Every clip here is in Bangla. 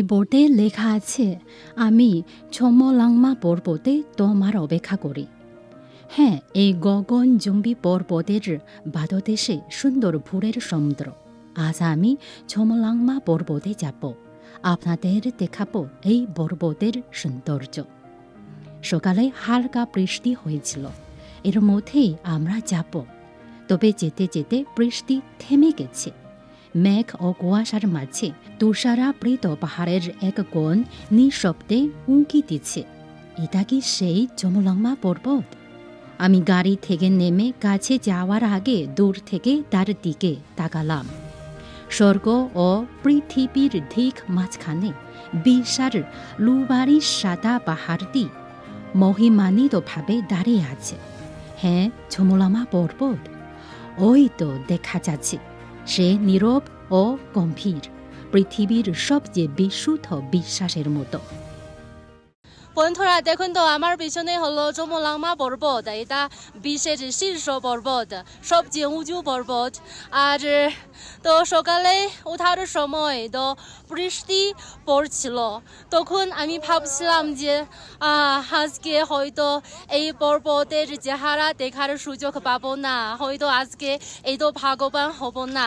বোর্ডে লেখা আছে, আমি ছমলাংমা পর্বতে তোমার অপেক্ষা করি। হ্যাঁ এই গগনজুম্বি পর্বতের বাদদেশে সুন্দর ভোরের সমুদ্র। আজ আমি ছমলাংমা পর্বতে যাব। আপনাদের দেখাবো এই পর্বতের সৌন্দর্য। সকালে হালকা বৃষ্টি হয়েছিল। এর মধ্যেই আমরা যাব। তবে যেতে যেতে বৃষ্টি থেমে গেছে। মেঘ ও কুয়াশার মাঝে তুষারাবৃত পাহাড়ের এক কোণ নিঃশব্দে উঁকি দিচ্ছে। এটা কি সেই চমলংমা পর্বত? আমি গাড়ি থেকে নেমে কাছে যাওয়ার আগে দূর থেকে তার দিকে তাকালাম। স্বর্গ ও পৃথিবীর ঠিক মাঝখানে বিশাল লুবারি সাদা পাহাড়টি মহিমানিতভাবে দাঁড়িয়ে আছে। হ্যাঁ ঝমলামা পর্বত। ওই তো দেখা যাচ্ছে। সে নীরব ও গম্ভীর পৃথিবীর সবচেয়ে বিশুদ্ধ বিশ্বাসের মতো। বন্ধুরা দেখুন তো আমার পিছনে হলো চমলাংমা পর্বত। এটা বিশেষ শীর্ষ পর্বত। সবচেয়ে উঁচু পর্বত। আর তো সকালে ওঠার সময় তো বৃষ্টি পড়ছিল। তখন আমি ভাবছিলাম যে আজকে হয়তো এই পর্বতের চেহারা দেখার সুযোগ পাবো না। হয়তো আজকে এই তো ভাগবান হব না।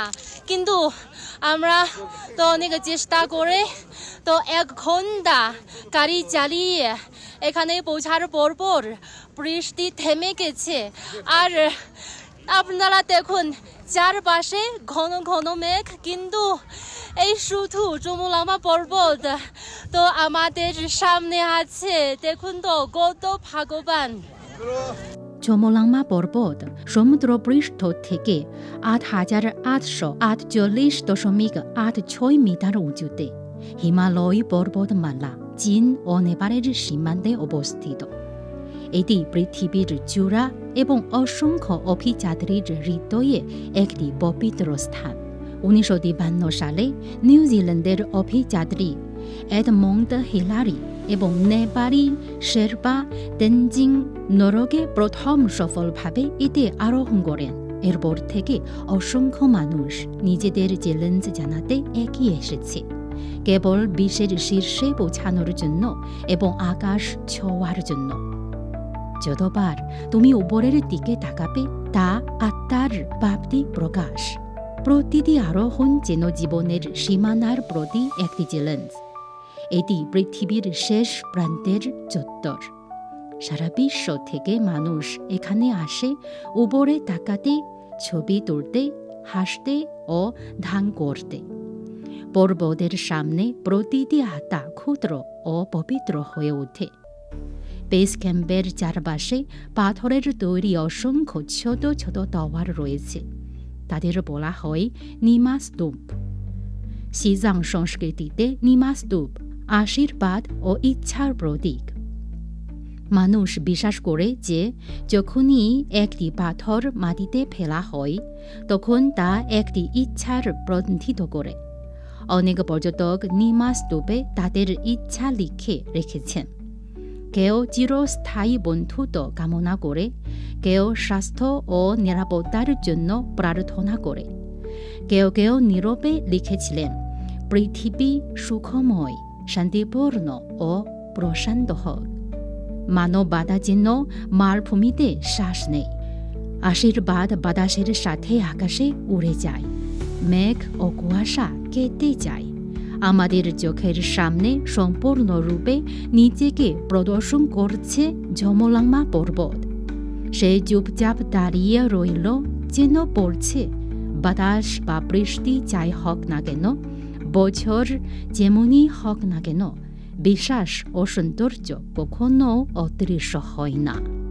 কিন্তু আমরা তো অনেক চেষ্টা করে তো এক ঘণ্টা গাড়ি চালিয়ে এখানে পৌঁছার পর পর বৃষ্টি থেমে গেছে। আর আপনারা দেখুন, চারপাশে ঘন ঘন মেঘ, কিন্তু এই শুধু চমুলামা পর্বত তো আমাদের সামনে আছে। দেখুন তো, কত ভাগবান চমলাংমা পর্বত সমুদ্রপৃষ্ঠ থেকে আট হাজার আটশো আটচল্লিশ দশমিক আট ছয় মিটার উঁচুতে। হিমালয় পর্বতমালা চীন ও নেপালের সীমান্তে অবস্থিত এটি পৃথিবীর চূড়া এবং অসংখ্য অভিযাত্রীর হৃদয়ে একটি পবিত্র স্থান উনিশশো তিপ্পান্ন সালে নিউজিল্যান্ডের অভিযাত্রী এডমন্ড হিলারি এবং নেপালি শেরপা তেনজিং নরকে প্রথম সফলভাবে এতে আরোহণ করেন এরপর থেকে অসংখ্য মানুষ নিজেদের চ্যালেঞ্জ জানাতে এগিয়ে এসেছে কেবল বিশ্বের শীর্ষে পৌঁছানোর জন্য এবং আকাশ ছোঁয়ার জন্য। যতবার তুমি উপরের দিকে তাকাবে, তা আত্মার প্রাপ্তি প্রকাশ। প্রতিটি আরোহণ যেন জীবনের সীমানার প্রতি একটি চ্যালেঞ্জ। এটি পৃথিবীর শেষ প্রান্তের চত্বর। সারা বিশ্ব থেকে মানুষ এখানে আসে, উপরে তাকাতে, ছবি তুলতে, হাসতে ও ধান করতে। পর্বতের সামনে প্রতিটি আত্মা ক্ষুদ্র ও পবিত্র হয়ে ওঠে। বেস ক্যাম্পের চারপাশে পাথরের তৈরি অসংখ্য ছোট ছোট টাওয়ার রয়েছে। তাদের বলা হয় নিমাস্তূপ। সিজাং সংস্কৃতিতে নিমাস্তূপ আশীর্বাদ ও ইচ্ছার প্রতীক। মানুষ বিশ্বাস করে যে, যখনই একটি পাথর মাটিতে ফেলা হয়, তখন তা একটি ইচ্ছার প্রতিনিধিত্ব করে। অনেক পর্যটক নিমাস্তূপে তাদের ইচ্ছা লিখে রেখেছেন কেউ চিরস্থায়ী বন্ধুত্ব কামনা করে কেউ স্বাস্থ্য ও নিরাপত্তার জন্য প্রার্থনা করে কেউ কেউ নীরবে লিখেছিলেন পৃথিবী সুখময় শান্তিপূর্ণ ও প্রশান্ত হোক মানব বাধা চিহ্ন মালভূমিতে শ্বাস নেই আশীর্বাদ বাতাসের সাথে আকাশে উড়ে যায় মেঘ ও কুয়াশা কেটে যায়। আমাদের চোখের সামনে সম্পূর্ণরূপে নিজেকে প্রদর্শন করছে ঝমলাংমা পর্বত। সে চুপচাপ দাঁড়িয়ে রইল, যেন পড়ছে, বাতাস বা বৃষ্টি যাই হোক না কেন, বছর যেমনই হোক না কেন, বিশ্বাস ও সৌন্দর্য কখনো অদৃশ্য হয় না।